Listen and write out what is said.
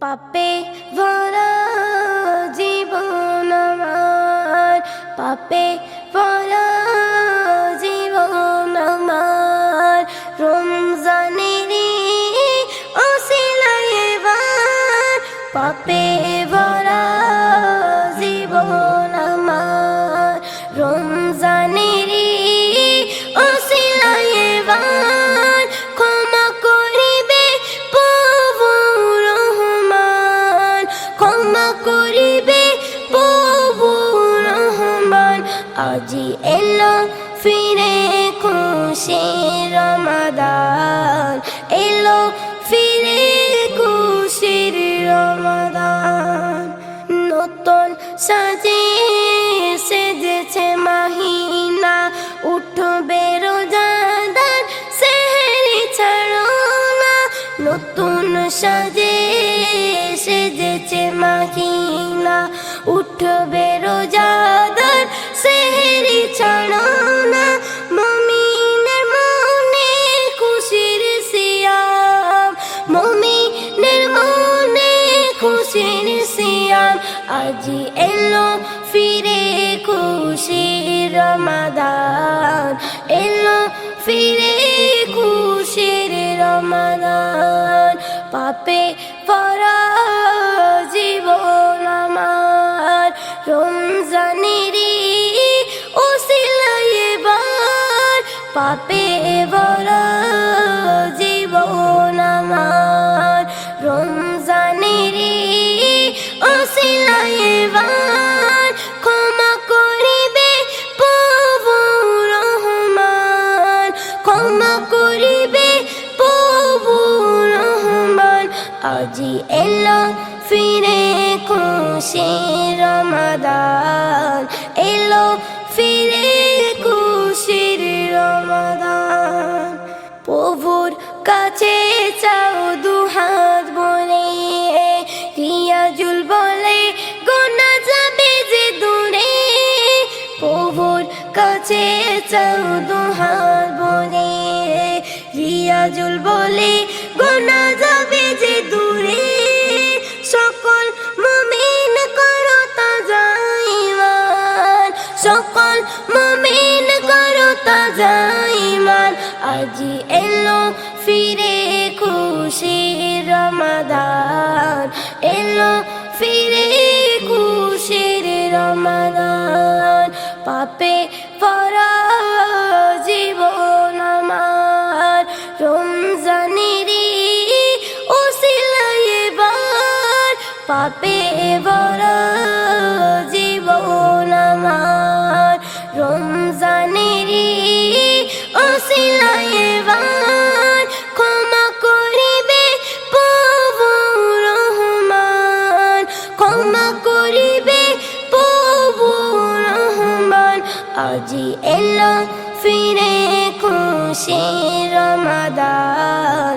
পাপে ভরা জীবন আমার পাপে ভরা জীবন আমার। রমজানের অসিলায় পাপে আজি এলো ফিরে খুশি রমাদান। এলো ফিরে খুশির রমাদান। নতুন সাজে সেজেছে মাহিনা, উঠবে রোজাদার সেহেরি ছাড়ো না। নতুন সাজে সেজেছে মাহিনা, উঠবে আজি এলো ফিরে খুশি রমাদান। এলো ফিরে খুশির রমাদান। পাপে পরা জীবন আমার। রমজানেরই ওসিলাই এবার পাপে ভরা এবার ক্ষমা করিবে প্রভু রহমান। ক্ষমা করিবে আজি এলো ফিরে খুশি রমাদান। এলো ফিরে কাছে চাও দুহাত বলে রিয়াজুল বলে, গোনা যাবে যে দূরে। সকল মমিন করো তাজাইমান সকল মমিন করো তাজাইমান আজি এলো ফিরে খুশি রমাদান। এলো ফিরে খুশির রমাদান। পাপে পাপে ভরা জীবন আমার। রমজানেরই ওসিলাই এবার ক্ষমা করিবে প্রভু রহমান। ক্ষমা করিবে প্রভু রহমান। আজি এলো ফিরে খুশি রমাদান।